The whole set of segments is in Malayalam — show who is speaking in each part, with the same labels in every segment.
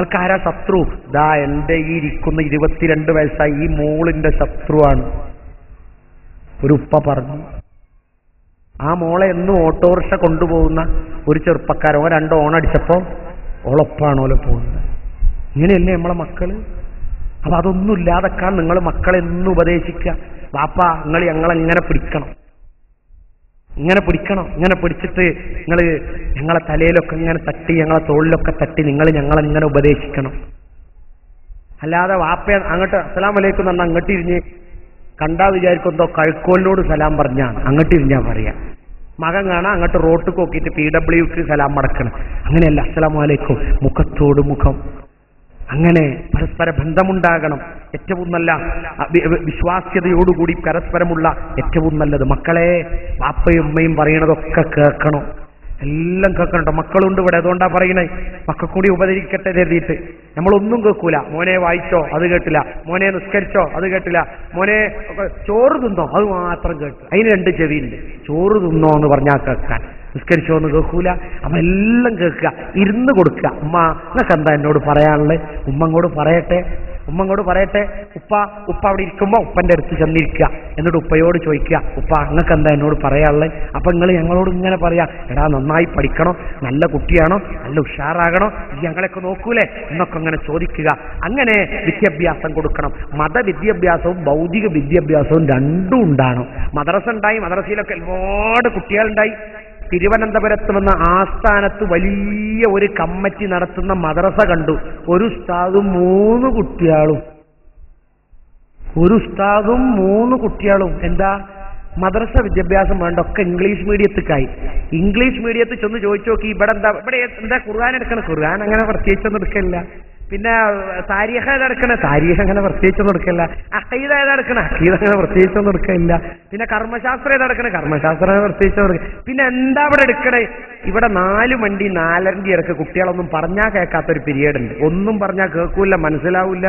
Speaker 1: ആൾക്കാരാ ശത്രു? ദാ എന്റെ ഈ ഇരിക്കുന്ന ഇരുപത്തിരണ്ട് വയസ്സായി ഈ മോളിന്റെ ശത്രുവാണ്. ഒരു ഉപ്പ പറഞ്ഞു ആ മോളെ എന്നും ഓട്ടോറിക്ഷ കൊണ്ടുപോകുന്ന ഒരു ചെറുപ്പക്കാരൻ ഓ രണ്ട് ഓണടിച്ചപ്പോ ഓളൊപ്പാണോലെ പോകുന്നത്. ഇങ്ങനെയല്ലേ നമ്മളെ മക്കൾ? അപ്പൊ അതൊന്നും ഇല്ലാതെക്കാൻ നിങ്ങൾ മക്കളെ എന്നും ഉപദേശിക്കുക. വാപ്പ നിങ്ങൾ ഞങ്ങളെങ്ങനെ പിടിക്കണം. ഇങ്ങനെ പിടിക്കണം ഇങ്ങനെ പിടിച്ചിട്ട് നിങ്ങൾ ഞങ്ങളെ തലയിലൊക്കെ ഇങ്ങനെ തട്ടി ഞങ്ങളെ തോളിലൊക്കെ തട്ടി നിങ്ങൾ ഞങ്ങളെ ഇങ്ങനെ ഉപദേശിക്കണം. അല്ലാതെ വാപ്പ അങ്ങോട്ട് അസ്സലാം വലൈക്കും എന്ന് അങ്ങോട്ട് ഇരിഞ്ഞ് കണ്ടാ വിചാരിക്കും എന്തോ കഴുക്കോലിനോട് സലാം പറഞ്ഞാണ്. അങ്ങോട്ട് ഇരിഞ്ഞാ പറയാ. മകൻ കാണാൻ അങ്ങോട്ട് റോട്ട് നോക്കിയിട്ട് പി ഡബ്ല്യുക്ക് സലാം മടക്കണം. അങ്ങനെയല്ല അസ്സലാം വലൈക്കും മുഖത്തോട് മുഖം. അങ്ങനെ പരസ്പര ബന്ധമുണ്ടാകണം. ഏറ്റവും നല്ല വിശ്വാസ്യതയോടുകൂടി പരസ്പരമുള്ള ഏറ്റവും നല്ലത്. മക്കളെ പാപ്പയും ഉമ്മയും പറയണതൊക്കെ കേൾക്കണം. എല്ലാം കേൾക്കണം ട്ടോ. മക്കളുണ്ട് ഇവിടെ അതുകൊണ്ടാ പറയണേ. മക്കൾ കൂടി ഉപകരിക്കട്ടെ കരുതിയിട്ട്. നമ്മളൊന്നും കേൾക്കൂല. മോനെ വായിച്ചോ അത് കേട്ടില്ല. മോനെ നിസ്കരിച്ചോ അത് കേട്ടില്ല. മോനെ ചോറ് തിന്നോ അത് മാത്രം കേട്ടു. അതിന് രണ്ട് ചെവിയുണ്ട്. ചോറ് തിന്നോ എന്ന് പറഞ്ഞാൽ കേൾക്കാൻ. നിസ്കരിച്ചോ എന്ന് കേൾക്കൂല. അപ്പൊ എല്ലാം കേൾക്കുക. ഇരുന്ന് കൊടുക്കുക. ഉമ്മ നിങ്ങൾക്ക് എന്താ എന്നോട് പറയാനുള്ളത്? ഉമ്മ പറയട്ടെ. ഉമ്മ അങ്ങോട്ട് പറയട്ടെ ഉപ്പ ഉപ്പ അവിടെ ഇരിക്കുമ്പോ ഉപ്പന്റെ അടുത്ത് ചെന്നിരിക്കുക. എന്നിട്ട് ഉപ്പയോട് ചോദിക്കുക ഉപ്പ നിങ്ങൾക്ക് എന്താ എന്നോട് പറയാനുള്ളത് അപ്പൊ നിങ്ങൾ ഞങ്ങളോട് ഇങ്ങനെ പറയാ എടാ നന്നായി പഠിക്കണം നല്ല കുട്ടിയാണോ നല്ല ഉഷാറാകണോ ഞങ്ങളെയൊക്കെ നോക്കൂലേ? എന്നൊക്കെ അങ്ങനെ ചോദിക്കുക. അങ്ങനെ വിദ്യാഭ്യാസം കൊടുക്കണം. മതവിദ്യാഭ്യാസവും ഭൗതിക വിദ്യാഭ്യാസവും രണ്ടും ഉണ്ടാകണം. മദ്രസ ഉണ്ടായി മദ്രസയിലൊക്കെ ഒരുപാട് കുട്ടികളുണ്ടായി. തിരുവനന്തപുരത്ത് നിന്ന് ആസ്ഥാനത്ത് വലിയ ഒരു കമ്മിറ്റി നടത്തുന്ന മദ്രസ കണ്ടു. ഒരു ഉസ്താദും മൂന്ന് കുട്ടികളും. ഒരു ഉസ്താദും മൂന്ന് കുട്ടികളും. എന്താ? മദ്രസ വിദ്യാഭ്യാസം വേണ്ട. ഒക്കെ ഇംഗ്ലീഷ് മീഡിയത്തിക്കായി. ഇംഗ്ലീഷ് മീഡിയത്തിൽ ചെന്ന് ചോദിച്ചു നോക്കി ഇവിടെ എന്താ ഇവിടെ എന്താ ഖുർആൻ എടുക്കണം? ഖുർആൻ അങ്ങനെ പ്രത്യേകിച്ചൊന്നും എടുക്കില്ല പിന്നെ താരീഖ ഏതെടുക്കണേ താരീഖ് അങ്ങനെ പ്രത്യേകിച്ചൊന്നും എടുക്കില്ല അഖീദ ഏതെടുക്കണേ അഖീദ അങ്ങനെ പ്രത്യേകിച്ചൊന്നും എടുക്കില്ല പിന്നെ കർമ്മശാസ്ത്രം ഏതെടുക്കണേ കർമ്മശാസ്ത്രം പ്രത്യേകിച്ചൊന്നും എടുക്കില്ല പിന്നെ എന്താ ഇവിടെ എടുക്കണേ? ഇവിടെ നാല് മണ്ടി നാലരണ്ടി ഇടയ്ക്ക് കുട്ടികളൊന്നും പറഞ്ഞാൽ കേൾക്കാത്ത ഒരു പീരീഡ് ഉണ്ട്. ഒന്നും പറഞ്ഞാൽ കേൾക്കൂല മനസ്സിലാവില്ല.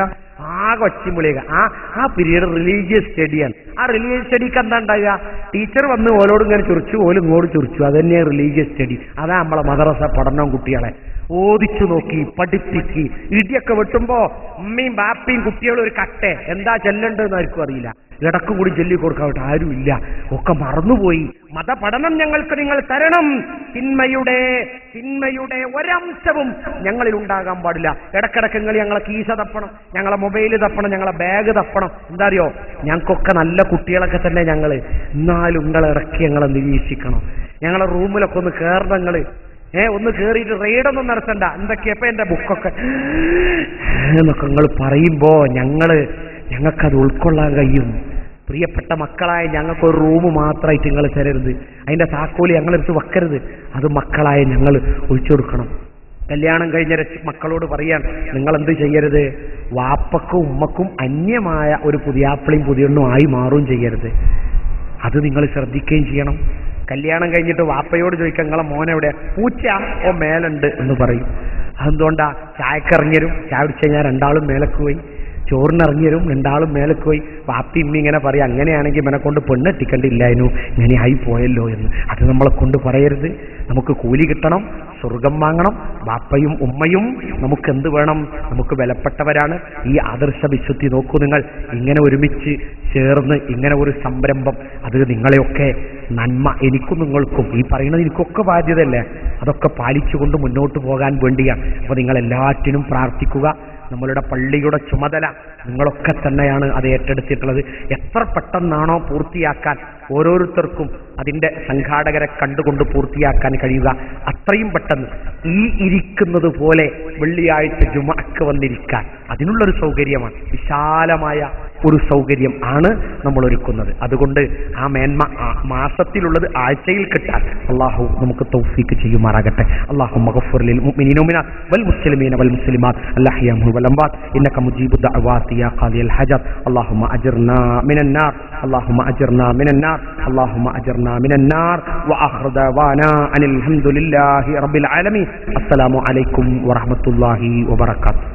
Speaker 1: ആകെ ഒച്ചിമുളിയ ആ ആ പീരീഡ് റിലീജിയസ് സ്റ്റഡിയാണ് ആ റിലീജിയസ് സ്റ്റഡിക്ക് എന്താ ഉണ്ടാകുക ടീച്ചർ വന്ന് ഓലോട് ഇങ്ങനെ ചുറിച്ചു ഓലും ഇങ്ങോട്ട് ചുറിച്ചു. അത് തന്നെയാണ് റിലീജിയസ് സ്റ്റഡി അതാ നമ്മളെ മദ്രസ പഠനം കുട്ടികളെ. ഓദിച്ചു നോക്കി പഠിപ്പിക്ക്. ഇടിയൊക്കെ വെട്ടുമ്പോ ഉമ്മയും ബാപ്പയും കുട്ടികളും ഒരു കട്ടെ. എന്താ ചെല്ലണ്ടെന്ന് ആർക്കും അറിയില്ല. ഇടക്കും കൂടി ചൊല്ലി കൊടുക്കാവട്ടെ ആരുമില്ല. ഒക്കെ മറന്നുപോയി. മതപഠനം ഞങ്ങൾക്ക് നിങ്ങൾ തരണം. തിന്മയുടെ തിന്മയുടെ ഒരംശവും ഞങ്ങളിൽ ഉണ്ടാകാൻ പാടില്ല. ഇടക്കിടക്ക് നിങ്ങൾ ഞങ്ങളെ കീശ തപ്പണം ഞങ്ങളെ മൊബൈൽ തപ്പണം ഞങ്ങളെ ബാഗ് തപ്പണം. എന്താ അറിയോ? ഞങ്ങൾക്കൊക്കെ നല്ല കുട്ടികളൊക്കെ തന്നെ ഞങ്ങൾ എന്നാലും നിങ്ങളെ ഇടയ്ക്ക് ഞങ്ങളെ നിരീക്ഷിക്കണം. ഞങ്ങളെ റൂമിലൊക്കെ ഒന്ന് കയറണം നിങ്ങൾ. ഏ ഒന്ന് കേറിയിട്ട് റെയ്ഡൊന്നും നടത്തണ്ട. എന്തൊക്കെയപ്പ എന്റെ ബുക്കൊക്കെ എന്നൊക്കെ നിങ്ങൾ പറയുമ്പോ ഞങ്ങൾ ഞങ്ങൾക്കത് ഉൾക്കൊള്ളാൻ കഴിയും. പ്രിയപ്പെട്ട മക്കളായ ഞങ്ങൾക്ക് ഒരു റൂം മാത്രമായിട്ട് നിങ്ങൾ തരരുത്. അതിന്റെ താക്കോൽ ഞങ്ങളെടുത്ത് വെക്കരുത്. അത് മക്കളായ ഞങ്ങൾ ഒഴിച്ചു കൊടുക്കണം. കല്യാണം കഴിഞ്ഞ മക്കളോട് പറയാൻ നിങ്ങൾ എന്ത് ചെയ്യരുത്? വാപ്പക്കും ഉമ്മക്കും അന്യമായ ഒരു പുതിയാപ്പിളിയും പുതിയൊന്നും ആയി മാറുകയും ചെയ്യരുത്. അത് നിങ്ങൾ ശ്രദ്ധിക്കുകയും ചെയ്യണം. കല്യാണം കഴിഞ്ഞിട്ട് വാപ്പയോട് ചോദിക്കാം നിങ്ങളെ മോനെവിടെ പൂച്ച ഓ മേലുണ്ട് എന്ന് പറയും. അതെന്തുകൊണ്ടാ? ചായക്കിറങ്ങിയരും ചായ കുടിച്ച് കഴിഞ്ഞാൽ രണ്ടാളും മേലക്ക് പോയി. ചോറിനിറങ്ങിയരും രണ്ടാളും മേലക്ക് പോയി. വാപ്പി ഇമ്മി ഇങ്ങനെ പറയും അങ്ങനെയാണെങ്കിൽ ഇവനെ കൊണ്ട് പെണ്ണെത്തിക്കണ്ടില്ലായിരുന്നു ഇങ്ങനെ ആയി പോയല്ലോ എന്ന്. അത് നമ്മളെ കൊണ്ട് പറയരുത്. നമുക്ക് കൂലി കിട്ടണം സ്വർഗം വാങ്ങണം. ബാപ്പയും ഉമ്മയും നമുക്ക് എന്ത് വേണം? നമുക്ക് വിലപ്പെട്ടവരാണ്. ഈ ആദർശ വിശുദ്ധി നോക്കൂ നിങ്ങൾ. ഇങ്ങനെ ഒരുമിച്ച് ചേർന്ന് ഇങ്ങനെ ഒരു സംരംഭം അത് നിങ്ങളെയൊക്കെ നന്മ എനിക്കും നിങ്ങൾക്കും. ഈ പറയുന്നത് എനിക്കൊക്കെ ബാധ്യതയല്ലേ? അതൊക്കെ പാലിച്ചുകൊണ്ട് മുന്നോട്ട് പോകാൻ വേണ്ടിയാണ് അപ്പോൾ നിങ്ങൾ എല്ലാറ്റിനും പ്രാർത്ഥിക്കുക. നമ്മളുടെ പള്ളിയുടെ ചുമതല നിങ്ങളൊക്കെ തന്നെയാണ് അത് ഏറ്റെടുത്തിട്ടുള്ളത്. എത്ര പെട്ടെന്നാണോ പൂർത്തിയാക്കാൻ ഓരോരുത്തർക്കും അതിന്റെ സംഘാടകരെ കണ്ടുകൊണ്ട് പൂർത്തിയാക്കാൻ കഴിയുക. അത്രയും പെട്ടെന്ന് ഈ ഇരിക്കുന്നത് പോലെ വെള്ളിയാഴ്ച ജുമക്ക് വന്നിരിക്കാൻ അതിനുള്ളൊരു സൗകര്യമാണ്. വിശാലമായ ഒരു സൗകര്യം ആണ് നമ്മൾ ഒരുക്കുന്നത് അതുകൊണ്ട് ആ മേന്മ മാസത്തിലുള്ളത് ആഴ്ചയിൽ കിട്ടാൻ അള്ളാഹു നമുക്ക് തൗഫീക്ക് ചെയ്യുമാറാകട്ടെ. അള്ളാഹു മഹഫുറിൽ മുഅ്മിനീന വൽ മുസ്ലിമീന വൽ മുസ്ലിമാ അല്ലാഹിയഹു വൽ അംവാത് ഇന്നക മുജീബു ദഅവാതി യാ ഖാദിയൽ ഹജർ. അല്ലാഹുമ്മ അജ്ർനാ മിനൻ നാർ. അല്ലാഹുമ്മ അജ്ർനാ മിനൻ നാർ. അല്ലാഹുമ്മ അജ്ർനാ മിനൻ നാർ. വഅഖ്റ ദവാനാ അനിൽ ഹംദുലില്ലാഹി റബ്ബിൽ ആലമീൻ. അസ്സലാമു അലൈക്കും വറഹ്മത്തുള്ളാഹി വബറകാതുഹു.